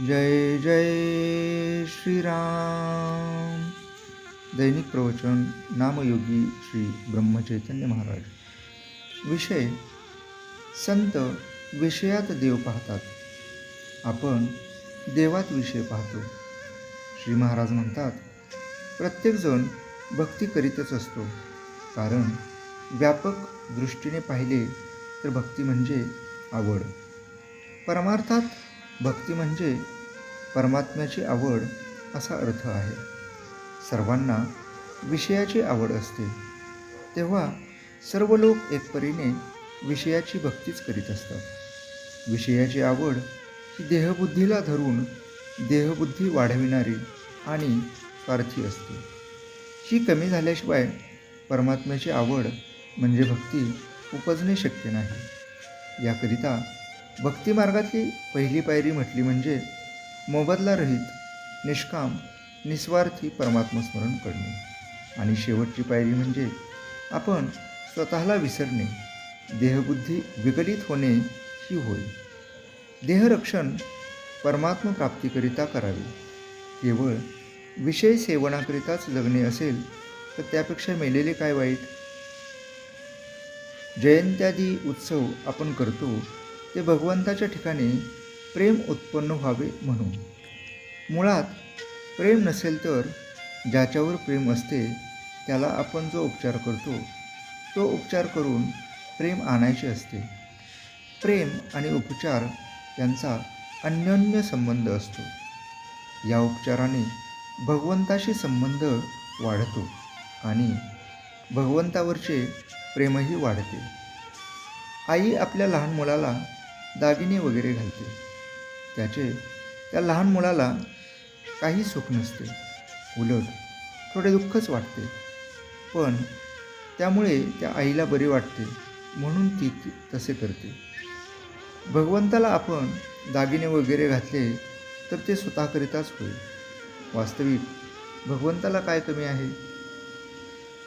जय जय श्रीराम. दैनिक प्रवचन नामयोगी श्री ब्रह्मचैतन्य महाराज. विषय संत विषयात देव पाहतात. आपण देवात विषय पाहतो. श्री महाराज म्हणतात प्रत्येकजण भक्ती करीतच असतो. कारण व्यापक दृष्टीने पाहिले तर भक्ती म्हणजे आवड. परमार्थात भक्ती म्हणजे परमात्म्याची आवड असा अर्थ आहे. सर्वांना विषयाची आवड असते. तेव्हा सर्व लोक एकपरीने विषयाची भक्तीच करीत असतात. विषयाची आवड ही देहबुद्धीला धरून देहबुद्धी वाढविणारी आणि पार्थी असते. ही कमी झाल्याशिवाय परमात्म्याची आवड म्हणजे भक्ती उपजणे शक्य नाही. याकरिता भक्तिमार्गातली पहिली पायरी म्हटली म्हणजे मोबदला रहित निष्काम निस्वार्थी परमात्मस्मरण करणे. आणि शेवटची पायरी म्हणजे आपण स्वतःला विसरणे देहबुद्धी विकलित होणे ही होय. देहरक्षण परमात्म प्राप्तीकरिता करावे. केवळ विषय सेवनाकरिताच जगणे असेल तर त्यापेक्षा मेलेले काय वाईट? जयंत्यादी उत्सव आपण करतो ते भगवंताच्या ठिकाणी प्रेम उत्पन्न व्हावे म्हणून. मुळात प्रेम नसेल तर ज्याच्यावर प्रेम असते त्याला आपण जो उपचार करतो तो उपचार करून प्रेम आणायचे असते. प्रेम आणि उपचार यांचा अन्योन्य संबंध असतो. या उपचाराने भगवंताशी संबंध वाढतो आणि भगवंतावरचे प्रेमही वाढते. आई आपल्या लहान मुलाला दागिने वगैरे घालते. त्याचे त्या लहान मुलाला काही सुख नसते. उलट थोडे दुःखच वाटते. पण त्यामुळे त्या आईला बरे वाटते. म्हणून ती तसे करते. भगवंताला आपण दागिने वगैरे घातले तर ते स्वतःकरिताच होईल. वास्तविक भगवंताला काय कमी आहे?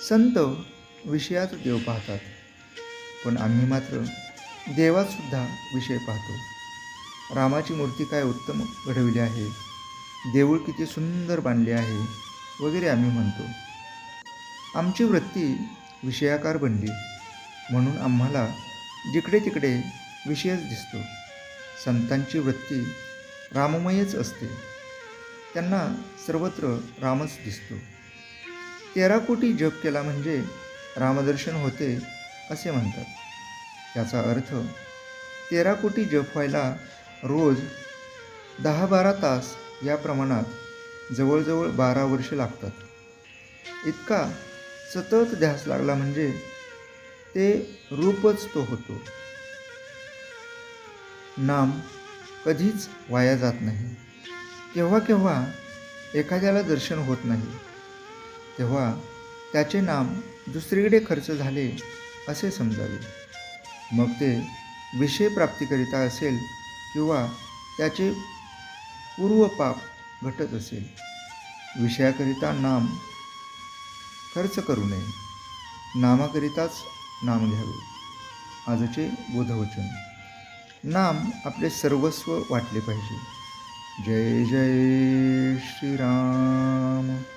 संत विषयात देव पाहतात. पण आम्ही मात्र देवातसुद्धा विषय पाहतो. रामाची मूर्ती काय उत्तम घडविली आहे? देऊळ किती सुंदर बांधले आहे? वगैरे आम्ही म्हणतो. आमची वृत्ती विषयाकार बनली. म्हणून आम्हाला जिकडे तिकडे विषयच दिसतो. संतांची वृत्ती राममयच असते. त्यांना सर्वत्र रामच दिसतो. तेरा कोटी जप केला म्हणजे रामदर्शन होते असे म्हणतात. याचा अर्थ तेरा कोटी जप व्हायला रोज दहा बारा तास या प्रमाणात जवळजवळ बारा वर्षे लागतात. इतका सतत ध्यास लागला म्हणजे ते रूपच तो होतो. नाम कधीच वाया जात नाही. केव्हा केव्हा एखाद्याला दर्शन होत नाही तेव्हा त्याचे नाम दुसरीकडे खर्च झाले असे समजावे. मग ते विषय प्राप्तीकरिता असेल किंवा त्याचे पूर्वपाप घटत असेल. विषयाकरिता नाम खर्च करू नये. नामाकरिताच नाम घ्यावे. आजचे बोधवचन. नाम आपले सर्वस्व वाटले पाहिजे. जय जय श्रीराम.